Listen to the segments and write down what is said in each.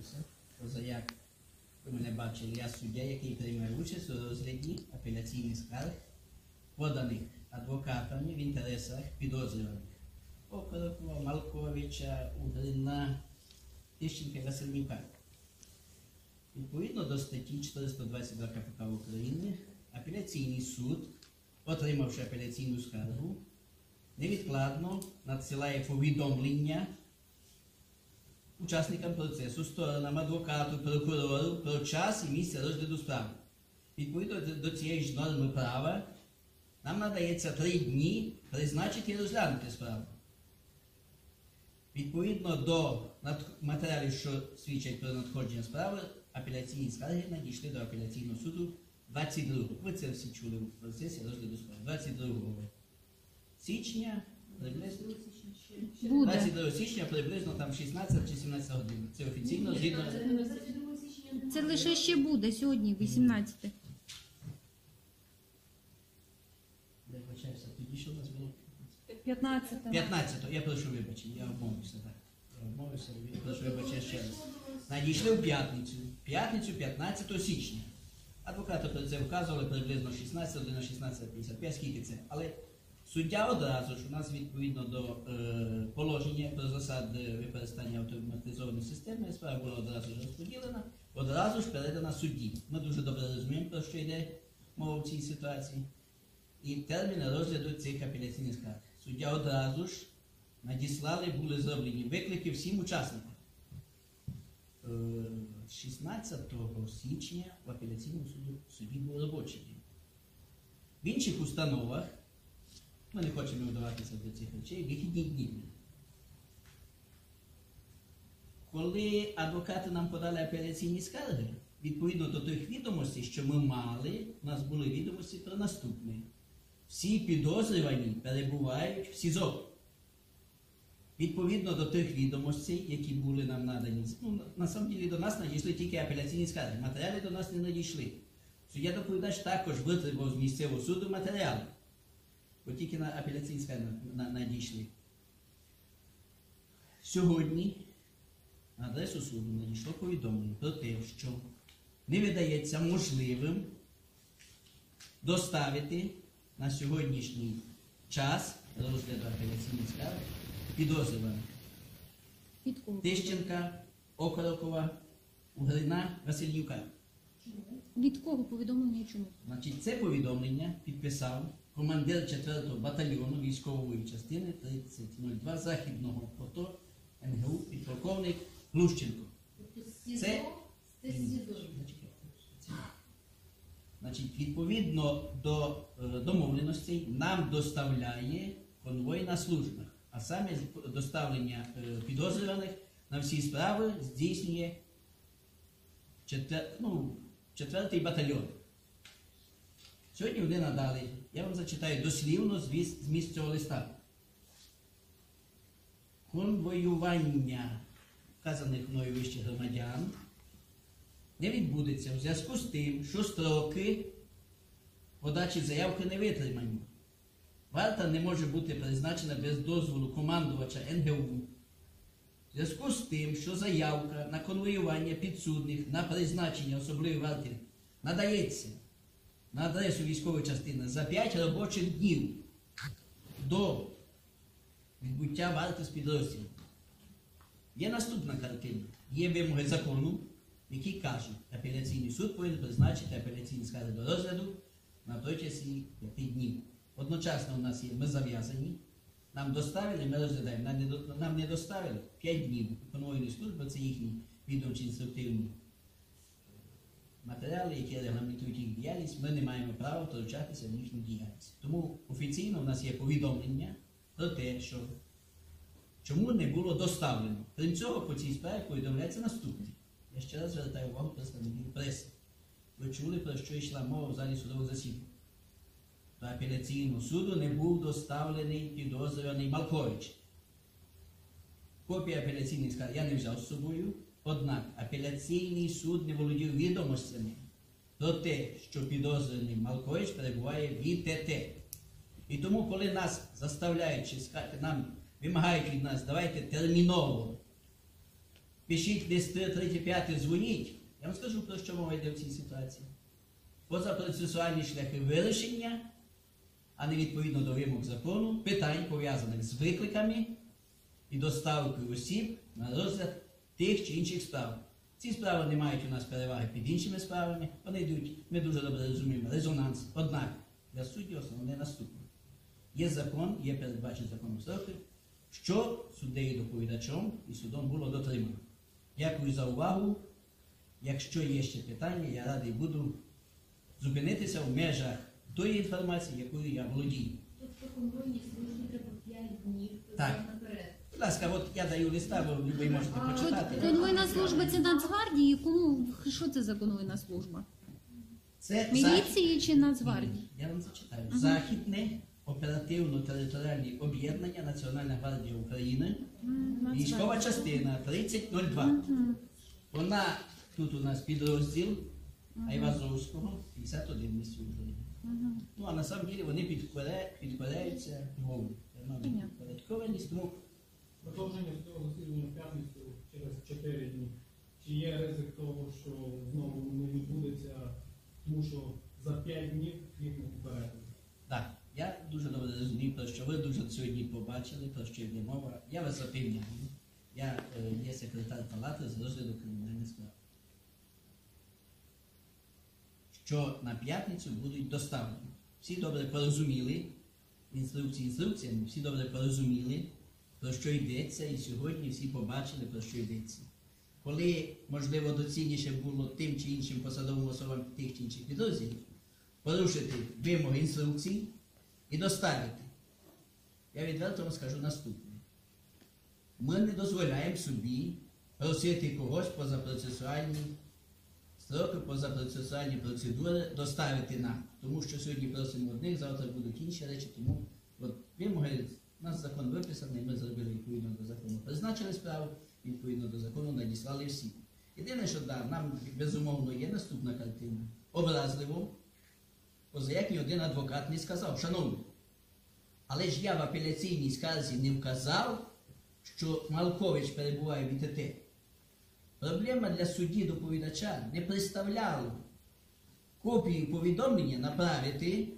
представлюся. Позаяк ви мене бачили, я суддя, який приймає участь у розгляді апеляційних скарг, поданих адвокатами в інтересах підозрюваних Окорокова, Малковича, Угрина, Тищенка Васильнюка. Відповідно до статті 422 КПК України, апеляційний суд, отримавши апеляційну скаргу, невідкладно надсилає повідомлення учасникам процесу, сторонам, адвокату, прокурору про час і місце розгляду справи. Відповідно до- цієї ж норми права, нам надається три дні призначити і розглянути справу. Відповідно до матеріалів, що свідчать про надходження справи, апеляційні скарги надійшли до апеляційного суду 22. Ви це всі чули в процесі розгляду справи. 22 січня Буде. 22 січня приблизно там 16 чи 17 годин. Це офіційно згідно. Це лише ще буде сьогодні, 18. Я вибачаюся, тоді що у нас було? 15. 15, я прошу вибачення, я обмовився так. Я обмовився, я прошу вибачення ще раз. Надійшли в п'ятницю. П'ятницю 15 січня. Адвокати про це вказували приблизно 16 година 16.55, скільки це. Але суддя одразу ж у нас відповідно до е, положення про засади використання автоматизованої системи, справа була одразу ж розподілена, одразу ж передана судді. Ми дуже добре розуміємо, про що йде мова в цій ситуації. І терміни розгляду цих апеляційних скарг. Суддя одразу ж надіслали, були зроблені виклики всім учасникам. Е, 16 січня в апеляційному суді, суді був робочий день. В інших установах, ми не хочемо вдаватися до цих речей, вихідні дні. Коли адвокати нам подали апеляційні скарги, відповідно до тих відомостей, що ми мали, у нас були відомості про наступне. Всі підозрювані перебувають в СІЗО. Відповідно до тих відомостей, які були нам надані, ну, на- на самом ділі до нас надійшли тільки апеляційні скарги. Матеріали до нас не надійшли. Суддя доповідач також витребував з місцевого суду матеріали, бо тільки на на- надійшли. Сьогодні на адресу суду надійшло повідомлення про те, що не видається можливим доставити на сьогоднішній час розгляду апеляційних скарг підозрюваних Тищенка, Окорокова, Угрина, Васильюка. Від кого повідомлення і чому? Значить, це повідомлення підписав командир 4-го батальйону військової частини 3002 Західного ПОТО НГУ підполковник Глущенко. Це Значить, відповідно до е, домовленостей нам доставляє конвой на службах, а саме доставлення е, підозрюваних на всі справи здійснює четвер, ну, четвертий батальйон. Сьогодні вони надали, я вам зачитаю дослівно зміст цього листа. Конвоювання вказаних мною вище громадян не відбудеться в зв'язку з тим, що строки подачі заявки не витримані. Варта не може бути призначена без дозволу командувача НГУ. В зв'язку з тим, що заявка на конвоювання підсудних на призначення особливої варти надається на адресу військової частини за 5 робочих днів до відбуття варти з підрозділу. Є наступна картина. Є вимоги закону, які кажуть, апеляційний суд повинен призначити апеляційні скарги до розгляду на той часі 5 днів. Одночасно у нас є, ми зав'язані, нам доставили, ми розглядаємо. Нам не, доставили 5 днів. Конвойної служби це їхні відомчі інструктивні матеріали, які регламентують їх діяльність, ми не маємо права втручатися в їхню діяльність. Тому офіційно у нас є повідомлення про те, що чому не було доставлено. Крім цього, по цій справі повідомляється наступне. Я ще раз звертаю увагу представників преси. Ви чули, про що йшла мова в залі судового засідання. До апеляційного суду не був доставлений підозрюваний Малкович. Копія апеляційної скарги я не взяв з собою, однак апеляційний суд не володів відомостями про те, що підозрюваний Малкович перебуває в ІТТ. І тому, коли нас заставляють нам вимагають від нас, давайте терміново пишіть листи 3-5, дзвоніть. Я вам скажу, про що мова йде в цій ситуації. Позапроцесуальні шляхи вирішення, а не відповідно до вимог закону, питань, пов'язаних з викликами і доставкою осіб на розгляд тих чи інших справ. Ці справи не мають у нас переваги під іншими справами, вони йдуть, ми дуже добре розуміємо, резонанс. Однак для судді основне наступне. Є закон, є передбачені законом строки, що суддею доповідачом і судом було дотримано. Дякую за увагу. Якщо є ще питання, я радий буду зупинитися в межах тої інформації, якою я володію. Тут по конвойній службі треба 5 днів Так. Будь ласка, от я даю листа, ви ви можете почитати. Конвойна служба це Нацгвардії. Кому що це за конвойна служба? Це Міліції чи Нацгвардії? Я вам зачитаю. Західне оперативно-територіальні об'єднання Національна гвардія України, військова частина 3002. Мгм. Вона тут у нас підрозділ Айвазовського 51 місць Ужгороді. Мгм. Ну а на самом деле вони. Понятно. Підпорядкованість, ну, Продовження цього засідання в п'ятницю через 4 дні. Чи є ризик того, що знову не відбудеться, тому що за 5 днів їх не попередили? Так, я дуже добре розумію, про що ви дуже сьогодні побачили, про що йде мова. Я вас запевняю. Я е, є секретар палати з розгляду кримінальних справ. Що на п'ятницю будуть доставлені. Всі добре порозуміли, інструкції інструкціями, всі добре порозуміли, про що йдеться, і сьогодні всі побачили, про що йдеться. Коли, можливо, доцільніше було тим чи іншим посадовим особам тих чи інших підрозділів, порушити вимоги інструкцій і доставити. Я відверто вам скажу наступне. Ми не дозволяємо собі просити когось позапроцесуальні строки, позапроцесуальні процедури доставити нам. Тому що сьогодні просимо одних, завтра будуть інші речі. Тому от вимоги, у нас закон виписаний, ми зробили відповідно до закону, призначили справу, відповідно до закону надіслали всі. Єдине, що да, нам безумовно є наступна картина. Образливо, поза як ні один адвокат не сказав, шановні, але ж я в апеляційній скарзі не вказав, що Малкович перебуває в ІТТ. Проблема для судді доповідача не представляла копію повідомлення направити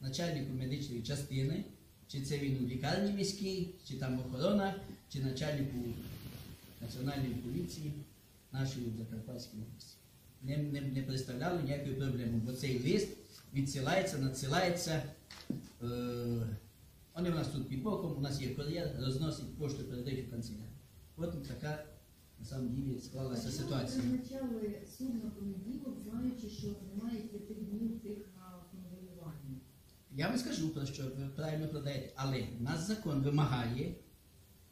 начальнику медичної частини, чи це він у лікарні міській, чи там охорона, чи начальнику національної поліції нашої Закарпатської області. Не, не, не представляло ніякої проблеми, бо цей лист відсилається, надсилається. Е, вони у нас тут під боком, у нас є кур'єр, розносить пошту, передають у канцелярію. От така на самом ділі склалася ситуація. Ви призначали суд на понеділок, знаючи, що немає 5 днів тих. Я вам скажу про що ви правильно продаєте, але нас закон вимагає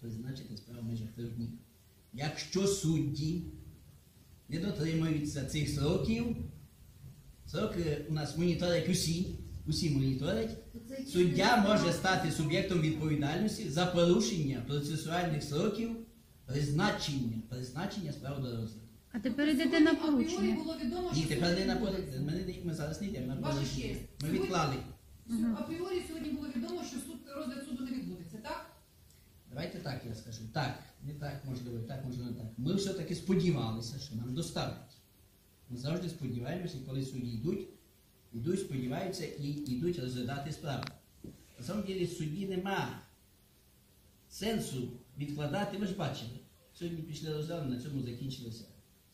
призначити справу в межах трьох днів. Якщо судді не дотримуються цих сроків, сроки у нас моніторять усі, усі моніторять, якісь суддя може стати суб'єктом відповідальності за порушення процесуальних сроків призначення, призначення справ до розгляду. А тепер йдете на Апріорі поручення. було відомо, Ні, що тепер не на буде. Ми, зараз не йдемо на Ваша Ми відклали. Мгм. Апріорі сьогодні було відомо, що суд розгляд суду не відбудеться, так? Давайте так я скажу. Так, не так можливо, так можливо не так. Ми все-таки сподівалися, що нам доставлять. Ми завжди сподіваємося, і коли судді йдуть, йдуть, сподіваються і йдуть розглядати справу. На самом ділі судді нема сенсу відкладати, ви ж бачили. Сьогодні пішли розгляду, на цьому закінчилося.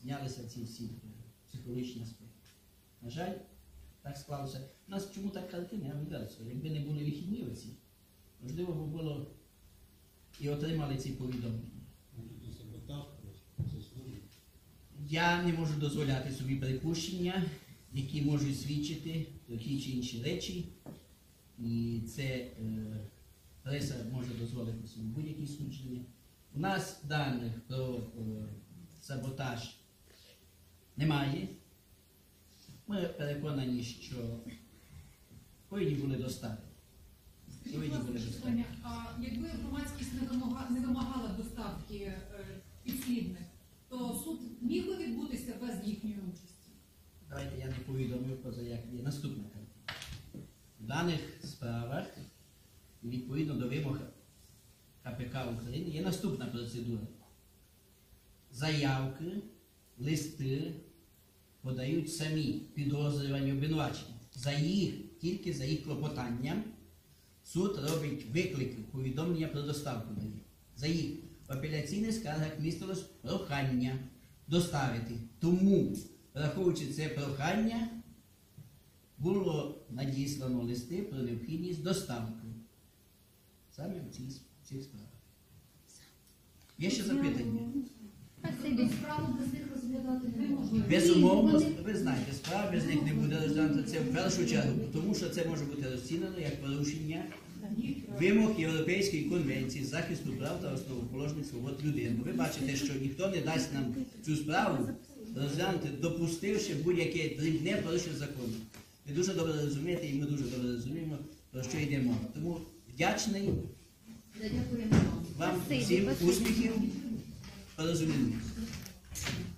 Знялися ці всі психологічні аспекти. На жаль, так склалося. У нас чому так картина, я вам якби не були вихідні оці, можливо, б було і отримали ці повідомлення. Я не можу дозволяти собі припущення, які можуть свідчити ті чи інші речі. І це е, преса може дозволити собі будь-які судження. У нас даних про е, саботаж немає. Ми переконані, що повинні були. Скажіть, будь ласка, питання, а якби громадськість не вимога- не вимагала доставки е, підслідних, то суд міг би відбутися без їхньої участі? Давайте я не повідомив поза як є наступна картина. В даних справах, відповідно до вимог КПК України, є наступна процедура. заявки, листи подають самі підозрювані обвинувачення. За їх, тільки за їх клопотанням суд робить виклики, повідомлення про доставку дає. За їх в апеляційних скаргах містилось прохання доставити. Тому, враховуючи це прохання, було надіслано листи про необхідність доставки. Саме в цих справах. Є ще запитання? Безумовно, ви знаєте, справа без них не буде розглянута. Це в першу чергу, тому що це може бути розцінено як порушення вимог Європейської конвенції захисту прав та основоположних свобод людини. Ви бачите, що ніхто не дасть нам цю справу розглянути, допустивши будь-яке дрібне порушення закону. Ви дуже добре розумієте, і ми дуже добре розуміємо, про що йде мова. Тому вдячний вам. вам Спасибі, всім спасибі. успіхів, порозуміння.